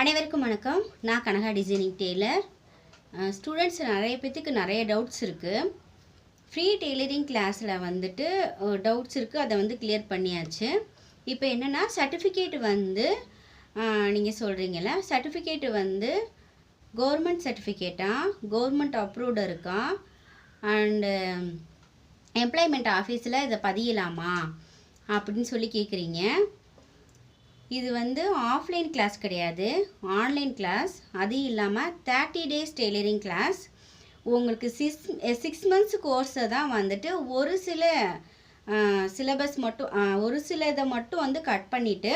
அனைவருக்கும் வணக்கம். நான் கனகா டிசைனிங் டெய்லர் ஸ்டூடெண்ட்ஸ் நிறைய பேத்துக்கு நிறைய டவுட்ஸ் இருக்குது ஃப்ரீ டெய்லரிங் கிளாஸில் வந்துட்டு டவுட்ஸ் இருக்குது அதை வந்து கிளியர் பண்ணியாச்சு. இப்போ என்னென்னா சர்டிஃபிகேட் வந்து நீங்கள் சொல்கிறீங்கள சர்டிஃபிகேட் வந்து கவர்மெண்ட் சர்டிஃபிகேட்டா கவர்மெண்ட் அப்ரூவ்டு இருக்கா? அண்டு எம்ப்ளாய்மெண்ட் ஆஃபீஸில் இதை பதியலாமா? அப்படின்னு சொல்லி கேட்குறீங்க இது வந்து ஆஃப்லைன் கிளாஸ் கிடையாது. ஆன்லைன் கிளாஸ் அது இல்லாமல் தேர்ட்டி டேஸ் டெய்லரிங் கிளாஸ் உங்களுக்கு சிக்ஸ் சிக்ஸ் மந்த்ஸ் கோர்ஸை தான் வந்துட்டு ஒரு சில சிலபஸ் மட்டும் ஒரு சில இதை மட்டும் வந்து கட் பண்ணிவிட்டு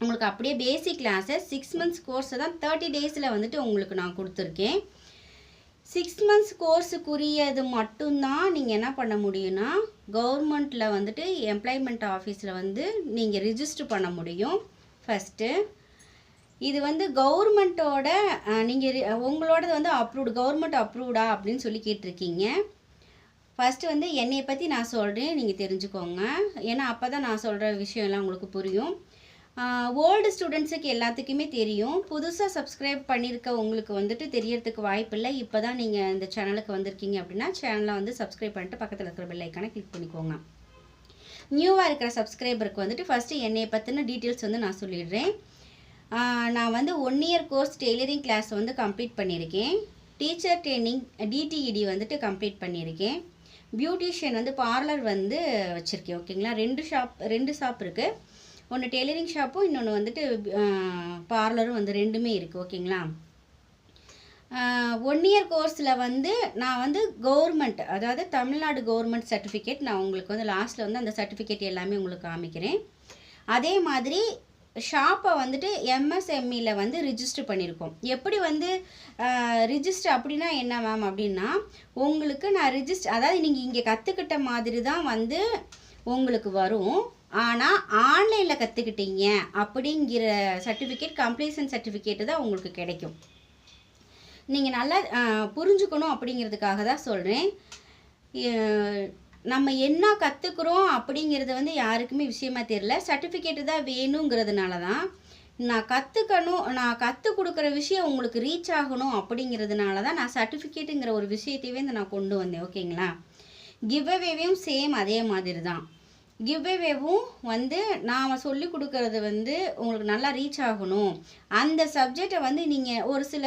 உங்களுக்கு அப்படியே பேசிக் கிளாஸை சிக்ஸ் மந்த்ஸ் கோர்ஸை தான் தேர்ட்டி டேஸில் வந்துட்டு உங்களுக்கு நான் கொடுத்துருக்கேன். சிக்ஸ் மந்த்ஸ் கோர்ஸுக்குரியது மட்டும்தான் நீங்கள் என்ன பண்ண முடியும்னா கவர்மெண்ட்டில் வந்துட்டு எம்ப்ளாய்மெண்ட் ஆஃபீஸில் வந்து நீங்கள் ரிஜிஸ்டர் பண்ண முடியும். ஃபஸ்ட்டு இது வந்து கவர்மெண்ட்டோட நீங்கள் உங்களோடது வந்து அப்ரூவ்டு கவர்மெண்ட் அப்ரூவ்டா அப்படின்னு சொல்லி கேட்டிருக்கீங்க. ஃபஸ்ட்டு வந்து என்னையை பற்றி நான் சொல்கிறேன் நீங்கள் தெரிஞ்சுக்கோங்க. ஏன்னா அப்போ தான் நான் சொல்கிற விஷயம் எல்லாம் உங்களுக்கு புரியும். ஓல்டு ஸ்டூடெண்ட்ஸுக்கு எல்லாத்துக்குமே தெரியும். புதுசாக சப்ஸ்கிரைப் பண்ணியிருக்க உங்களுக்கு வந்துட்டு தெரியறதுக்கு வாய்ப்பில்லை. இப்போ தான் நீங்கள் இந்த சேனலுக்கு வந்திருக்கீங்க அப்படின்னா சேனலை வந்து சப்ஸ்கிரைப் பண்ணிட்டு பக்கத்தில் இருக்கிற பெல்லைக்கான கிளிக் பண்ணிக்கோங்க. நியூவாக இருக்கிற சப்ஸ்கிரைபருக்கு வந்துட்டு ஃபஸ்ட்டு என்னையை பற்றின டீட்டெயில்ஸ் வந்து நான் சொல்லிடுறேன். நான் வந்து one year course tailoring class வந்து கம்ப்ளீட் பண்ணியிருக்கேன். Teacher training D T E D வந்துட்டு கம்ப்ளீட் பண்ணியிருக்கேன். பியூட்டிஷியன் வந்து பார்லர் வந்து வச்சுருக்கேன் ஓகேங்களா ரெண்டு ஷாப் ரெண்டு ஷாப் இருக்குது ஒன்று டெய்லரிங் ஷாப்பும் இன்னொன்று வந்துட்டு பார்லரும் வந்து ரெண்டுமே இருக்குது ஓகேங்களா? ஒன் இயர் கோர்ஸில் வந்து நான் வந்து கவர்மெண்ட் அதாவது தமிழ்நாடு கவர்மெண்ட் சர்டிஃபிகேட் நான் உங்களுக்கு வந்து லாஸ்ட்டில் வந்து அந்த சர்டிஃபிகேட் எல்லாமே உங்களுக்கு காமிக்கிறேன். அதே மாதிரி ஷாப்பை வந்துட்டு எம்எஸ்எம்இயில் வந்து ரிஜிஸ்டர் பண்ணியிருக்கோம் எப்படி வந்து ரிஜிஸ்டர் அப்படின்னா என்ன மேம் அப்படின்னா உங்களுக்கு நான் ரிஜிஸ்டர் அதாவது நீங்கள் இங்கே கற்றுக்கிட்ட மாதிரி தான் வந்து உங்களுக்கு வரும். ஆனால் ஆன்லைனில் கற்றுக்கிட்டீங்க அப்படிங்கிற சர்டிஃபிகேட் கம்ப்ளீஷன் சர்டிஃபிகேட்டு தான் உங்களுக்கு கிடைக்கும். நீங்கள் நல்லா புரிஞ்சுக்கணும் அப்படிங்கிறதுக்காக தான் சொல்கிறேன் நம்ம என்ன கற்றுக்குறோம் அப்படிங்கிறது வந்து யாருக்குமே விஷயமா தெரியல. சர்டிஃபிகேட்டு தான் வேணுங்கிறதுனால தான் நான் கற்றுக்கணும் நான் கற்றுக் கொடுக்குற விஷயம் உங்களுக்கு ரீச் ஆகணும் அப்படிங்கிறதுனால தான் நான் சர்டிஃபிகேட்டுங்கிற ஒரு விஷயத்தையே இந்த நான் கொண்டு வந்தேன். ஓகேங்களா? கிவ்அவேவையும் சேம் அதே மாதிரி தான். கிவ்வேவேவும் வந்து நாம் சொல்லி கொடுக்கறது வந்து உங்களுக்கு நல்லா ரீச் ஆகணும். அந்த சப்ஜெக்டை வந்து நீங்கள் ஒரு சில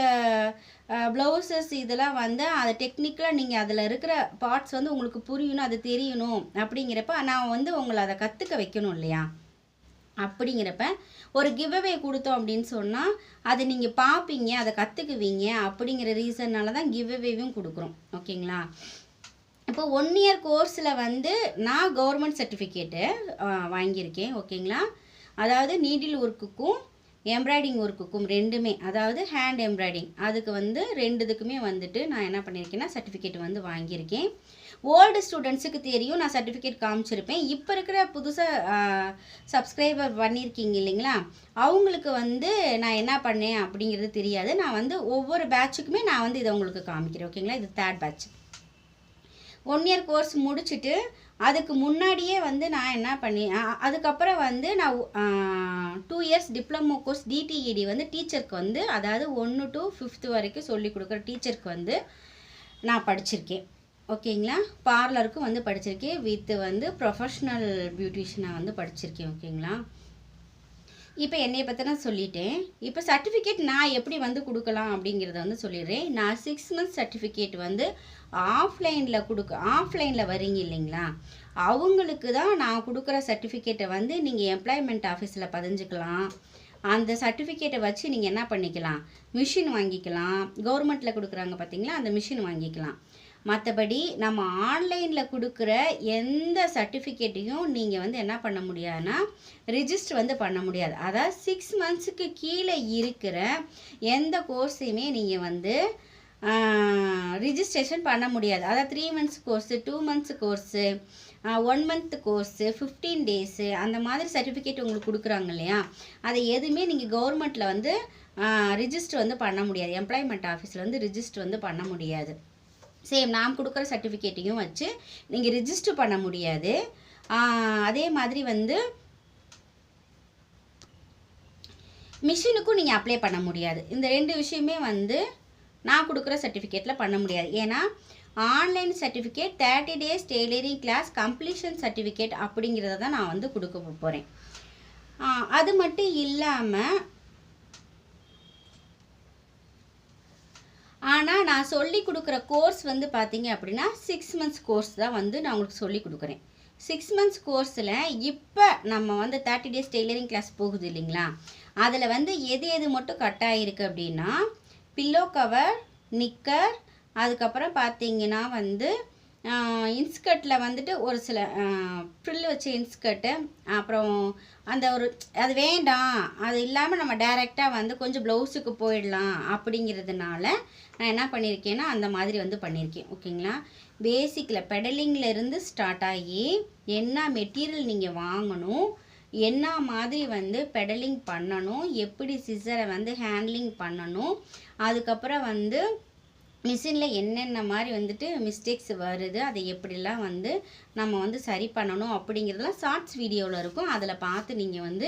ப்ளவுசஸ் இதெல்லாம் வந்து அதை டெக்னிக்கலாக நீங்கள் அதில் இருக்கிற பார்ட்ஸ் வந்து உங்களுக்கு புரியணும் அது தெரியணும் அப்படிங்கிறப்ப நான் வந்து உங்களை அதை கற்றுக்க வைக்கணும் இல்லையா? அப்படிங்கிறப்ப ஒரு கிவ்அவே கொடுத்தோம் அப்படின்னு சொன்னால் அதை நீங்கள் பார்ப்பீங்க அதை கற்றுக்குவீங்க அப்படிங்கிற ரீசன்னால தான் கிவ்அவேவும் கொடுக்குறோம். ஓகேங்களா? இப்போ ஒன் இயர் கோர்ஸில் வந்து நான் கவர்மெண்ட் சர்டிஃபிகேட்டு வாங்கியிருக்கேன் ஓகேங்களா? அதாவது நீடில் ஒர்க்குக்கும் எம்ப்ராய்டிங் ஒர்க்குக்கும் ரெண்டுமே அதாவது ஹேண்ட் எம்ப்ராய்டிங் அதுக்கு வந்து ரெண்டு இதுக்குமே வந்துட்டு நான் என்ன பண்ணியிருக்கேன்னா சர்டிஃபிகேட் வந்து வாங்கியிருக்கேன். ஓல்டு ஸ்டூடெண்ட்ஸுக்கு தெரியும் நான் சர்டிஃபிகேட் காமிச்சிருப்பேன். இப்போ இருக்கிற புதுசாக சப்ஸ்கிரைபர் பண்ணியிருக்கீங்க இல்லைங்களா? அவங்களுக்கு வந்து நான் என்ன பண்ணேன் அப்படிங்கிறது தெரியாது. நான் வந்து ஒவ்வொரு பேட்சுக்குமே நான் வந்து இதை உங்களுக்கு காமிக்கிறேன் ஓகேங்களா? இது third batch one year course முடிச்சுட்டு அதுக்கு முன்னாடியே வந்து நான் என்ன பண்ணி அதுக்கப்புறம் வந்து நான் two years diploma course D T E D வந்து டீச்சருக்கு வந்து அதாவது ஒன்று டு ஃபிஃப்த்து வரைக்கும் சொல்லி கொடுக்குற டீச்சருக்கு வந்து நான் படிச்சிருக்கேன். ஓகேங்களா? பார்லருக்கும் வந்து படிச்சிருக்கேன். வித் வந்து ப்ரொஃபஷ்னல் பியூட்டிஷியனாக வந்து படிச்சிருக்கேன். ஓகேங்களா? இப்போ என்னை பற்றி நான் சொல்லிட்டேன். இப்போ சர்டிஃபிகேட் நான் எப்படி வந்து கொடுக்கலாம் அப்படிங்கிறத வந்து சொல்லிடுறேன். நான் சிக்ஸ் மந்த்ஸ் சர்டிஃபிகேட் வந்து ஆஃப்லைனில் கொடுக்க ஆஃப்லைனில் வரீங்க இல்லைங்களா? அவங்களுக்கு தான் நான் கொடுக்குற சர்டிஃபிகேட்டை வந்து நீங்கள் எம்ப்ளாய்மெண்ட் ஆஃபீஸில் பதிஞ்சுக்கலாம். அந்த சர்டிஃபிகேட்டை வச்சு நீங்கள் என்ன பண்ணிக்கலாம்? மிஷின் வாங்கிக்கலாம். கவர்மெண்ட்டில் கொடுக்குறாங்க பார்த்தீங்களா அந்த மிஷின் வாங்கிக்கலாம். மற்றபடி நம்ம ஆன்லைனில் கொடுக்குற எந்த சர்டிஃபிகேட்டையும் நீங்கள் வந்து என்ன பண்ண முடியாதுன்னா ரிஜிஸ்டர் வந்து பண்ண முடியாது. அதாவது சிக்ஸ் மந்த்ஸுக்கு கீழே இருக்கிற எந்த கோர்ஸையுமே நீங்கள் வந்து ரிஜிஸ்ட்ரேஷன் பண்ண முடியாது. அதாவது three months course two months course one month course fifteen days அந்த மாதிரி சர்டிஃபிகேட் உங்களுக்கு கொடுக்குறாங்க இல்லையா? அதை எதுவுமே நீங்கள் கவர்மெண்ட்டில் வந்து ரிஜிஸ்டர் வந்து பண்ண முடியாது. எம்ப்ளாய்மெண்ட் ஆஃபீஸில் வந்து ரிஜிஸ்டர் வந்து பண்ண முடியாது. சேம் நாம் கொடுக்குற சர்டிஃபிகேட்டையும் வச்சு நீங்கள் ரிஜிஸ்டர் பண்ண முடியாது. அதே மாதிரி வந்து மிஷினுக்கும் நீங்கள் அப்ளை பண்ண முடியாது. இந்த ரெண்டு விஷயமே வந்து நான் கொடுக்குற சர்டிஃபிகேட்டில் பண்ண முடியாது. ஏன்னா online certificate thirty days tailoring class completion certificate அப்படிங்கிறத தான் நான் வந்து கொடுக்க போகிறேன் அது மட்டும் இல்லாமல் ஆனால் நான் சொல்லி கொடுக்குற கோர்ஸ் வந்து பார்த்தீங்க அப்படின்னா சிக்ஸ் மந்த்ஸ் கோர்ஸ் தான் வந்து நான் உங்களுக்கு சொல்லி கொடுக்குறேன். சிக்ஸ் மந்த்ஸ் கோர்ஸில் இப்போ நம்ம வந்து தேர்ட்டி டேஸ் டெய்லரிங் கிளாஸ் போகுது இல்லைங்களா? அதில் வந்து எது எது மட்டும் கட் ஆகிருக்கு அப்படின்னா பில்லோ கவர் நிக்கர் அதுக்கப்புறம் பார்த்தீங்கன்னா வந்து இன்ஸ்கர்ட்டில் வந்துட்டு ஒரு சில ஃப்ரில் வச்ச இன்ஸ்கர்ட்டு அப்புறம் அந்த ஒரு அது வேண்டாம். அது இல்லாமல் நம்ம டைரெக்டாக வந்து கொஞ்சம் ப்ளவுஸுக்கு போயிடலாம் அப்படிங்கிறதுனால நான் என்ன பண்ணியிருக்கேன்னா அந்த மாதிரி வந்து பண்ணியிருக்கேன் ஓகேங்களா? பேசிக்கில் பெடலிங்கில் இருந்து ஸ்டார்ட் ஆகி என்ன மெட்டீரியல் நீங்கள் வாங்கணும் என்ன மாதிரி வந்து பெடலிங் பண்ணணும் எப்படி சிசரை வந்து ஹேண்ட்லிங் பண்ணணும் அதுக்கப்புறம் வந்து மிஷினில் என்னென்ன மாதிரி வந்துட்டு மிஸ்டேக்ஸ் வருது அதை எப்படிலாம் வந்து நம்ம வந்து சரி பண்ணணும் அப்படிங்கிறதெல்லாம் ஷார்ட்ஸ் வீடியோவில் இருக்கும். அதில் பார்த்து நீங்கள் வந்து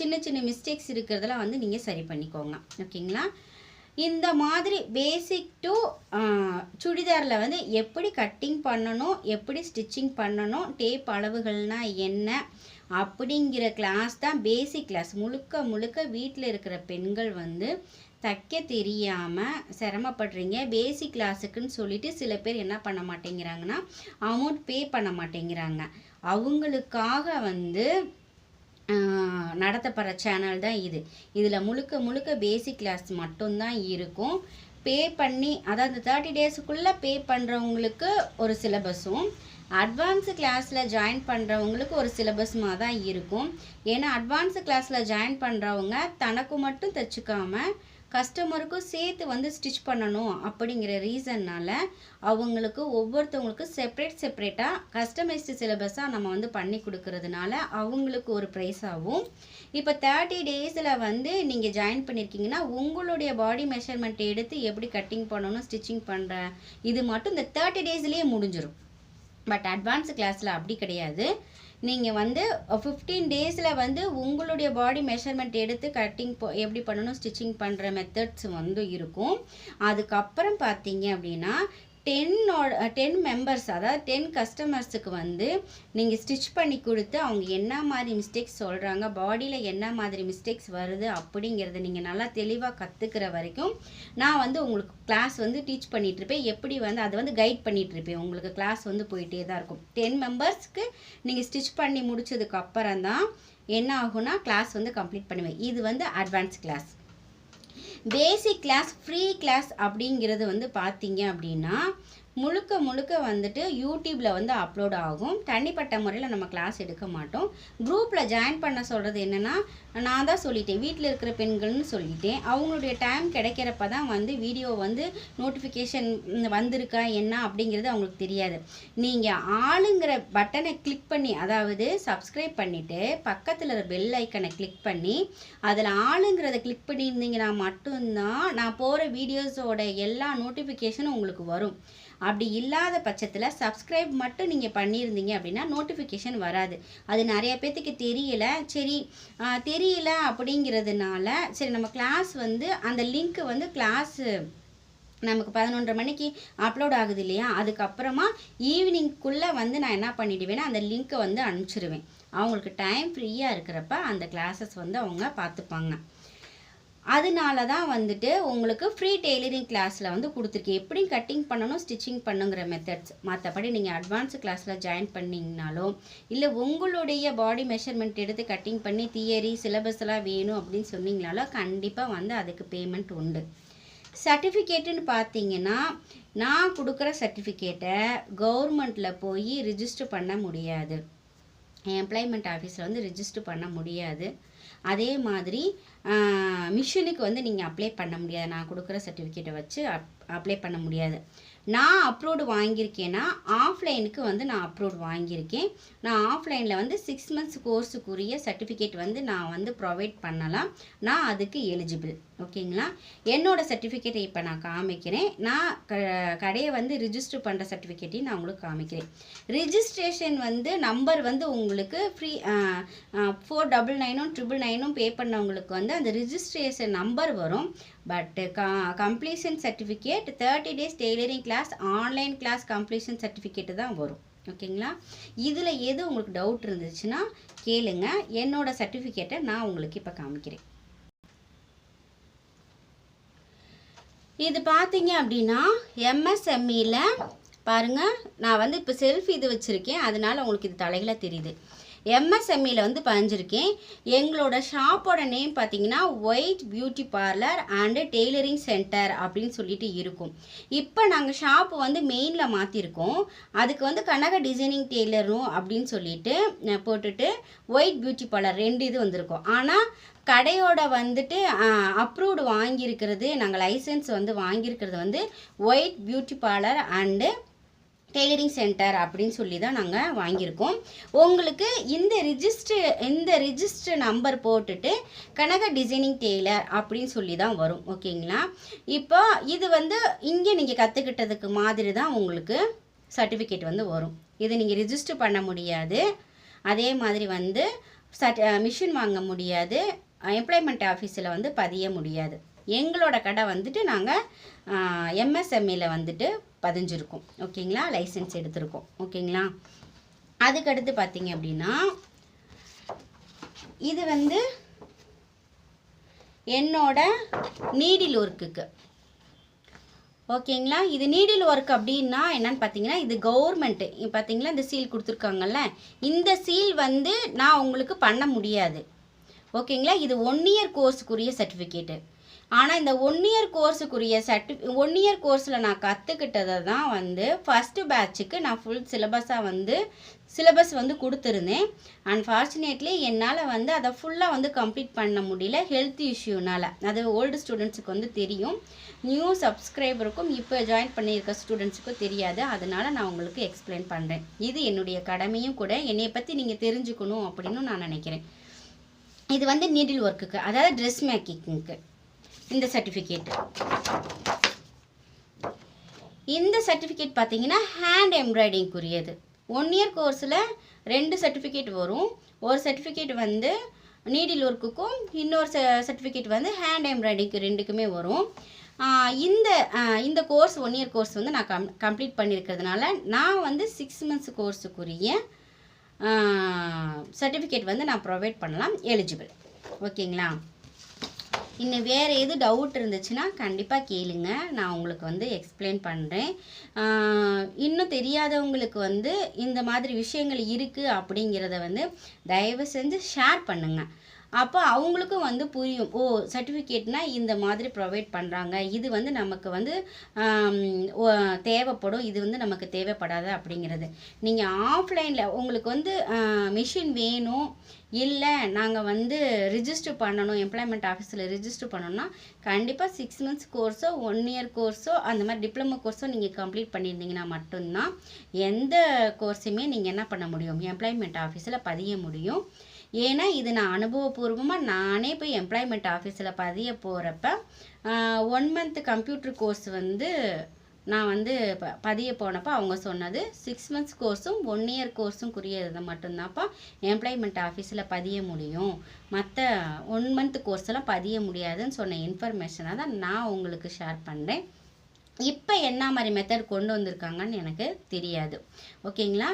சின்ன சின்ன மிஸ்டேக்ஸ் இருக்கிறதெல்லாம் வந்து நீங்கள் சரி பண்ணிக்கோங்க. ஓகேங்களா? இந்த மாதிரி பேசிக் டு சுடிதாரில் வந்து எப்படி கட்டிங் பண்ணணும் எப்படி ஸ்டிச்சிங் பண்ணணும் டேப் அளவுகள்னால் என்ன அப்படிங்கிற கிளாஸ் தான் பேசிக் கிளாஸ் முழுக்க முழுக்க வீட்டில் இருக்கிற பெண்கள் வந்து தைக்க தெரியாமல் சிரமப்படுறீங்க. பேசிக் கிளாஸுக்குன்னு சொல்லிட்டு சில பேர் என்ன பண்ண மாட்டேங்கிறாங்கன்னா அமௌண்ட் பே பண்ண மாட்டேங்கிறாங்க. அவங்களுக்காக வந்து நடத்தப்படுற சேனல் தான் இது. இதில் முழுக்க முழுக்க பேசிக் கிளாஸ் மட்டும்தான் இருக்கும். பே பண்ணி அதாவது தேர்ட்டி டேஸுக்குள்ளே பே பண்ணுறவங்களுக்கு ஒரு சிலபஸும் அட்வான்ஸு கிளாஸில் ஜாயின் பண்ணுறவங்களுக்கு ஒரு சிலபஸ்மாக தான் இருக்கும். ஏன்னா அட்வான்ஸு கிளாஸில் ஜாயின் பண்ணுறவங்க தனக்கு மட்டும் தைச்சிக்காமல் கஸ்டமருக்கும் சேர்த்து வந்து ஸ்டிச் பண்ணணும் அப்படிங்கிற ரீசன்னால் அவங்களுக்கு ஒவ்வொருத்தவங்களுக்கு செப்ரேட் செப்ரேட்டாக கஸ்டமைஸ்டு சிலபஸாக நம்ம வந்து பண்ணி கொடுக்கறதுனால அவங்களுக்கு ஒரு ப்ரைஸ் ஆகும். இப்போ தேர்ட்டி டேஸில் வந்து நீங்கள் ஜாயின் பண்ணியிருக்கீங்கன்னா உங்களுடைய பாடி மெஷர்மெண்ட் எடுத்து எப்படி கட்டிங் பண்ணணும் ஸ்டிச்சிங் பண்ணுற இது மட்டும் இந்த தேர்ட்டி டேஸ்லேயே முடிஞ்சிடும் பட் அட்வான்ஸ் கிளாஸில் அப்படி கிடையாது. நீங்கள் வந்து ஃபிஃப்டீன் டேஸில் வந்து உங்களுடைய பாடி மெஷர்மெண்ட் எடுத்து கட்டிங் எப்படி பண்ணணும் ஸ்டிச்சிங் பண்ணுற மெத்தட்ஸ் வந்து இருக்கும். அதுக்கப்புறம் பார்த்தீங்க அப்படின்னா டென்னோட டென் மெம்பர்ஸ் அதாவது டென் கஸ்டமர்ஸுக்கு வந்து நீங்கள் ஸ்டிச் பண்ணி கொடுத்து அவங்க என்ன மாதிரி மிஸ்டேக்ஸ் சொல்கிறாங்க பாடியில் என்ன மாதிரி மிஸ்டேக்ஸ் வருது அப்படிங்கிறத நீங்கள் நல்லா தெளிவாக கற்றுக்கிற வரைக்கும் நான் வந்து உங்களுக்கு கிளாஸ் வந்து டீச் பண்ணிகிட்ருப்பேன் இருப்பேன். எப்படி வந்து அதை வந்து கைட் பண்ணிகிட்ருப்பேன் இருப்பேன். உங்களுக்கு கிளாஸ் வந்து போயிட்டே தான் இருக்கும். டென் மெம்பர்ஸ்க்கு நீங்கள் ஸ்டிச் பண்ணி முடிச்சதுக்கு அப்புறம் தான் என்ன ஆகும்னா கிளாஸ் வந்து கம்ப்ளீட் பண்ணுவேன். இது வந்து advance class basic class free class அப்படிங்கிறது வந்து பார்த்தீங்க அப்படின்னா முழுக்க முழுக்க வந்துட்டு யூடியூப்பில் வந்து அப்லோட் ஆகும். தனிப்பட்ட முறையில் நம்ம கிளாஸ் எடுக்க மாட்டோம். குரூப்பில் ஜாயின் பண்ண சொல்கிறது என்னென்னா நான் தான் சொல்லிட்டேன். வீட்டில் இருக்கிற பெண்கள்னு சொல்லிட்டேன். அவங்களுடைய டைம் கிடைக்கிறப்ப தான் வந்து வீடியோ வந்து நோட்டிஃபிகேஷன் வந்திருக்கா என்ன அப்படிங்கிறது அவங்களுக்கு தெரியாது. நீங்கள் ஆளுங்கிற பட்டனை கிளிக் பண்ணி அதாவது சப்ஸ்கிரைப் பண்ணிவிட்டு பக்கத்தில் இருக்கிற பெல் ஐக்கனை கிளிக் பண்ணி அதில் ஆளுங்கிறத கிளிக் பண்ணியிருந்தீங்கன்னா மட்டும்தான் நான் போகிற வீடியோஸோட எல்லா நோட்டிஃபிகேஷனும் உங்களுக்கு வரும். அப்படி இல்லாத பட்சத்தில் சப்ஸ்கிரைப் மட்டும் நீங்கள் பண்ணியிருந்தீங்க அப்படின்னா நோட்டிஃபிகேஷன் வராது. அது நிறைய பேர்த்துக்கு தெரியல. சரி தெரியல அப்படிங்கிறதுனால சரி நம்ம கிளாஸ் வந்து அந்த லிங்க்கு வந்து கிளாஸு நமக்கு பதினொன்றரை மணிக்கு அப்லோட் ஆகுது இல்லையா? அதுக்கப்புறமா ஈவினிங்குள்ளே வந்து நான் என்ன பண்ணிடுவேன்னா அந்த லிங்க்கை வந்து அனுப்பிச்சிடுவேன் அவங்களுக்கு டைம் ஃப்ரீயாக இருக்கிறப்ப அந்த கிளாஸஸ் வந்து அவங்க பார்த்துப்பாங்க. அதனால தான் வந்துட்டு உங்களுக்கு ஃப்ரீ டெய்லரிங் கிளாஸில் வந்து கொடுத்துருக்கேன். எப்படி கட்டிங் பண்ணணும் ஸ்டிச்சிங் பண்ணுங்கிற மெத்தட்ஸ் மற்றபடி நீங்கள் அட்வான்ஸ் கிளாஸில் ஜாயின் பண்ணிங்கனாலும் இல்லை உங்களுடைய பாடி மெஷர்மெண்ட் எடுத்து கட்டிங் பண்ணி தியரி சிலபஸ் எல்லாம் வேணும் அப்படின்னு சொன்னீங்கனாலும் கண்டிப்பாக வந்து அதுக்கு பேமெண்ட் உண்டு. சர்டிஃபிகேட்டுன்னு பார்த்தீங்கன்னா நான் கொடுக்குற சர்டிஃபிகேட்டை கவர்மெண்ட்டில் போய் ரிஜிஸ்டர் பண்ண முடியாது. எம்ப்ளாய்மெண்ட் ஆஃபீஸில் வந்து ரிஜிஸ்டர் பண்ண முடியாது. அதே மாதிரி மிஷினுக்கு வந்து நீங்கள் அப்ளை பண்ண முடியாது. நான் கொடுக்குற சர்டிஃபிகேட்டை வச்சு அப் அப்ளை பண்ண முடியாது. நான் அப்ரூவ்டு வாங்கியிருக்கேன்னா ஆஃப்லைனுக்கு வந்து நான் அப்ரூவ்டு வாங்கியிருக்கேன். நான் ஆஃப்லைனில் வந்து சிக்ஸ் மந்த்ஸ் கோர்ஸுக்குரிய சர்டிஃபிகேட் வந்து நான் வந்து ப்ரொவைட் பண்ணலாம். நான் அதுக்கு எலிஜிபிள் ஓகேங்களா? என்னோடய சர்டிஃபிகேட்டை இப்போ நான் காமிக்கிறேன். நான் க கடையை வந்து ரிஜிஸ்டர் பண்ணுற சர்டிஃபிகேட்டையும் நான் உங்களுக்கு காமிக்கிறேன். ரிஜிஸ்ட்ரேஷன் வந்து நம்பர் வந்து உங்களுக்கு ஃப்ரீ ஃபோர் டபுள் நைனும் ட்ரிபிள் நைனும் பே பண்ணவங்களுக்கு வந்து அந்த ரிஜிஸ்ட்ரேஷன் நம்பர் வரும். But completion certificate thirty days tailoring class online class completion certificate தான் வரும். ஓகேங்களா இதில் எது உங்களுக்கு டவுட் இருந்துச்சுன்னா கேளுங்க. என்னோடய சர்டிஃபிகேட்டை நான் உங்களுக்கு இப்போ காமிக்கிறேன். இது பார்த்தீங்க அப்படின்னா எம்எஸ்எம்இல பாருங்கள் நான் வந்து இப்போ செல்ஃப் இது வச்சுருக்கேன். அதனால உங்களுக்கு இது தலைகளாக தெரியுது. எம்எஸ்எம்இல வந்து பதிஞ்சிருக்கேன். எங்களோட ஷாப்போட நேம் பார்த்தீங்கன்னா white beauty parlour and tailoring centre அப்படின்னு சொல்லிட்டு இருக்கும். இப்போ நாங்கள் ஷாப்பு வந்து மெயினில் மாற்றிருக்கோம் அதுக்கு வந்து கனக டிசைனிங் டெய்லரும் அப்படின்னு சொல்லிட்டு போட்டுட்டு ஒயிட் பியூட்டி பார்லர் ரெண்டு இது வந்திருக்கோம். ஆனால் கடையோட வந்துட்டு அப்ரூவ்டு வாங்கியிருக்கிறது நாங்கள் லைசன்ஸ் வந்து வாங்கியிருக்கிறது வந்து white beauty parlour and tailoring centre அப்படின்னு சொல்லி தான் நாங்கள் வாங்கியிருக்கோம். உங்களுக்கு இந்த ரிஜிஸ்டர் இந்த ரிஜிஸ்டர் நம்பர் போட்டுட்டு கனக டிசைனிங் டெய்லர் அப்படின்னு சொல்லி தான் வரும். ஓகேங்களா? இப்போ இது வந்து இங்கே நீங்கள் கற்றுக்கிட்டதுக்கு மாதிரி தான் உங்களுக்கு சர்டிஃபிகேட் வந்து வரும். இது நீங்கள் ரிஜிஸ்டர் பண்ண முடியாது. அதே மாதிரி வந்து சட் மிஷின் வாங்க முடியாது. எம்ப்ளாய்மெண்ட் ஆஃபீஸில் வந்து பதிய முடியாது. எங்களோட கடை வந்துட்டு நாங்கள் எம்எஸ்எம்ஏல வந்துட்டு பதிஞ்சிருக்கோம். ஓகேங்களா? லைசன்ஸ் எடுத்திருக்கோம். ஓகேங்களா? அதுக்கடுத்து பார்த்தீங்க அப்படின்னா இது வந்து என்னோட நீடில் ஒர்க்குக்கு ஓகேங்களா? இது நீடில் ஒர்க் அப்படின்னா என்னன்னு பார்த்தீங்கன்னா இது கவர்மெண்ட்டு பார்த்தீங்களா இந்த சீல் கொடுத்துருக்காங்கல்ல? இந்த சீல் வந்து நான் உங்களுக்கு பண்ண முடியாது. ஓகேங்களா? இது ஒன் இயர் கோர்ஸுக்குரிய சர்டிஃபிகேட்டு ஆனால் இந்த ஒன் இயர் கோர்ஸுக்குரிய சர்டி ஒன் இயர் கோர்ஸில் நான் கற்றுக்கிட்டதை தான் வந்து ஃபஸ்ட்டு பேட்சுக்கு நான் ஃபுல் சிலபஸாக வந்து சிலபஸ் வந்து கொடுத்துருந்தேன். அன்ஃபார்ச்சுனேட்லி என்னால் வந்து அதை ஃபுல்லாக வந்து கம்ப்ளீட் பண்ண முடியல ஹெல்த் இஷ்யூனால் அது ஓல்டு ஸ்டூடெண்ட்ஸுக்கு வந்து தெரியும். நியூ சப்ஸ்கிரைபருக்கும் இப்போ ஜாயின் பண்ணியிருக்க ஸ்டூடெண்ட்ஸுக்கும் தெரியாது. அதனால் நான் உங்களுக்கு எக்ஸ்பிளைன் பண்ணுறேன் இது என்னுடைய கடமையும் கூட. என்னை பற்றி நீங்கள் தெரிஞ்சுக்கணும் அப்படின்னு நான் நினைக்கிறேன். இது வந்து நீடில் ஒர்க்குக்கு அதாவது ட்ரெஸ் மேக்கிங்க்கு இந்த சர்டிஃபிகேட் இந்த சர்டிஃபிகேட் பார்த்தீங்கன்னா ஹேண்ட் எம்ப்ராய்டிங்குரியது ஒன் இயர் கோர்ஸில் ரெண்டு சர்டிஃபிகேட் வரும். ஒரு சர்டிஃபிகேட் வந்து நீடில் ஒர்க்குக்கும் இன்னொரு சர்டிஃபிகேட் வந்து ஹேண்ட் எம்ப்ராய்டிங்க்கு ரெண்டுக்குமே வரும். இந்த இந்த கோர்ஸ் ஒன் இயர் கோர்ஸ் வந்து நான் கம் கம்ப்ளீட் பண்ணியிருக்கிறதுனால நான் வந்து சிக்ஸ் மந்த்ஸ் கோர்ஸுக்குரிய சர்டிஃபிகேட் வந்து நான் ப்ரொவைட் பண்ணலாம். எலிஜிபிள் ஓகேங்களா இன்னும் வேறு எது டவுட் இருந்துச்சுன்னா கண்டிப்பாக கேளுங்க. நான் உங்களுக்கு வந்து எக்ஸ்பிளைன் பண்ணுறேன் இன்னும் தெரியாதவங்களுக்கு வந்து இந்த மாதிரி விஷயங்கள் இருக்குது அப்படிங்கிறத வந்து தயவு செஞ்சு ஷேர் பண்ணுங்கள் அப்போ அவங்களுக்கும் வந்து புரியும். ஓ சர்டிஃபிகேட்னால் இந்த மாதிரி ப்ரொவைட் பண்ணுறாங்க இது வந்து நமக்கு வந்து தேவைப்படும். இது வந்து நமக்கு தேவைப்படாது அப்படிங்கிறது. நீங்கள் ஆஃப்லைனில் உங்களுக்கு வந்து மிஷின் வேணும். இல்லை நாங்கள் வந்து ரிஜிஸ்டர் பண்ணணும். எம்ப்ளாய்மெண்ட் ஆஃபீஸில் ரிஜிஸ்டர் பண்ணணும்னா கண்டிப்பாக சிக்ஸ் மந்த்ஸ் கோர்ஸோ ஒன் இயர் கோர்ஸோ அந்த மாதிரி டிப்ளமோ கோர்ஸோ நீங்கள் கம்ப்ளீட் பண்ணியிருந்தீங்கன்னா மட்டும்தான் எந்த கோர்ஸுமே நீங்கள் என்ன பண்ண முடியும்? எம்ப்ளாய்மெண்ட் ஆஃபீஸில் பதிய முடியும். ஏன்னா இது நான் அனுபவபூர்வமாக நானே போய் எம்ப்ளாய்மெண்ட் ஆஃபீஸில் பதிய போகிறப்ப ஒன் மந்த் கம்ப்யூட்டர் கோர்ஸ் வந்து நான் வந்து ப பதிய போனப்போ அவங்க சொன்னது சிக்ஸ் மந்த்ஸ் கோர்ஸும் ஒன் இயர் கோர்ஸும் குறியது மட்டும்தான்ப்பா எம்ப்ளாய்மெண்ட் ஆஃபீஸில் பதிய முடியும். மற்ற ஒன் மந்த் கோர்ஸெல்லாம் பதிய முடியாதுன்னு சொன்ன இன்ஃபர்மேஷனை தான் நான் உங்களுக்கு ஷேர் பண்ணுறேன் இப்போ என்ன மாதிரி மெத்தட் கொண்டு வந்திருக்காங்கன்னு எனக்கு தெரியாது. ஓகேங்களா?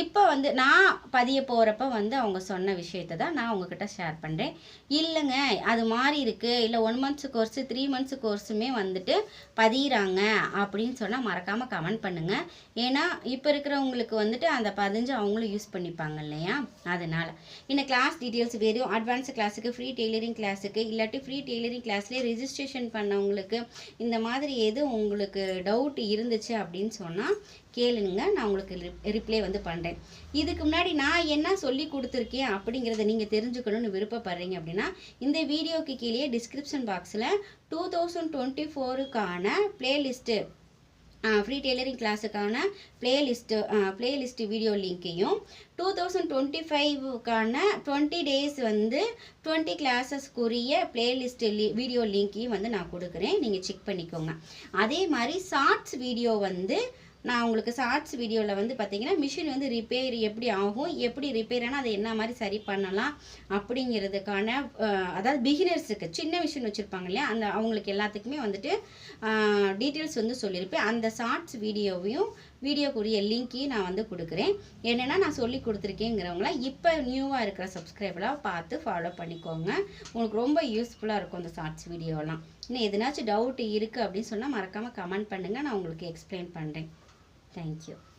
இப்போ வந்து நான் பதிய போகிறப்ப வந்து அவங்க சொன்ன விஷயத்தை தான் நான் உங்ககிட்ட ஷேர் பண்ணுறேன் இல்லைங்க அது மாறி இருக்குது இல்லை one months course three months கோர்ஸுமே வந்துட்டு பதியிறாங்க அப்படின்னு சொன்னால் மறக்காமல் கமெண்ட் பண்ணுங்கள் ஏன்னா இப்போ இருக்கிறவங்களுக்கு வந்துட்டு அந்த பதிஞ்சு அவங்களும் யூஸ் பண்ணிப்பாங்க இல்லையா? அதனால். இன்னும் கிளாஸ் டீட்டெயில்ஸ் வெறும் அட்வான்ஸ் கிளாஸுக்கு ஃப்ரீ டெய்லரிங் கிளாஸுக்கு இல்லாட்டி ஃப்ரீ டெய்லரிங் கிளாஸ்லேயே ரிஜிஸ்ட்ரேஷன் பண்ணவங்களுக்கு இந்த மாதிரி எது உங்களுக்கு டவுட் இருந்துச்சு அப்படின்னு சொன்னால் கேளுங்க நான் உங்களுக்கு ரிப்ளை வந்து பண்ணுறேன் இதுக்கு முன்னாடி நான் என்ன சொல்லி கொடுத்துருக்கேன் அப்படிங்கிறத நீங்கள் தெரிஞ்சுக்கணும்னு விருப்பப்படுறீங்க அப்படின்னா இந்த வீடியோக்கு கீழே டிஸ்கிரிப்ஷன் பாக்ஸில் டூ தௌசண்ட் டுவெண்ட்டி ஃபோருக்கான பிளேலிஸ்ட்டு ஃப்ரீ டெய்லரிங் கிளாஸுக்கான பிளேலிஸ்ட்டு பிளேலிஸ்ட்டு வீடியோ லிங்க்கையும் டூ தௌசண்ட் டுவெண்ட்டி ஃபைவுக்கான டுவெண்ட்டி டேஸ் வந்து டுவெண்ட்டி கிளாஸஸ்க்குரிய பிளேலிஸ்ட்டு லி வீடியோ லிங்க்கையும் வந்து நான் கொடுக்குறேன். நீங்கள் செக் பண்ணிக்கோங்க. அதே மாதிரி ஷார்ட்ஸ் வீடியோ வந்து நான் உங்களுக்கு ஷார்ட்ஸ் வீடியோவில் வந்து பார்த்தீங்கன்னா மிஷின் வந்து ரிப்பேர் எப்படி ஆகும் எப்படி ரிப்பேர் ஆனால் அதை என்ன மாதிரி சரி பண்ணலாம் அப்படிங்கிறதுக்கான அதாவது பிகினர்ஸுக்கு சின்ன மிஷின் வச்சுருப்பாங்க இல்லையா? அந்த அவங்களுக்கு எல்லாத்துக்குமே வந்துட்டு டீட்டெயில்ஸ் வந்து சொல்லியிருப்பேன். அந்த ஷார்ட்ஸ் வீடியோவையும் வீடியோக்குரிய லிங்க்கையும் நான் வந்து கொடுக்குறேன். என்னென்னா நான் சொல்லி கொடுத்துருக்கேங்கிறவங்கள இப்போ நியூவாக இருக்கிற சப்ஸ்கிரைபராக பார்த்து ஃபாலோ பண்ணிக்கோங்க. உங்களுக்கு ரொம்ப யூஸ்ஃபுல்லாக இருக்கும் அந்த ஷார்ட்ஸ் வீடியோலாம் இன்னும் எதனாச்சும் டவுட் இருக்குது அப்படின்னு சொன்னால் மறக்காமல் கமெண்ட் பண்ணுங்கள் நான் உங்களுக்கு எக்ஸ்பிளைன் பண்ணுறேன் Thank you.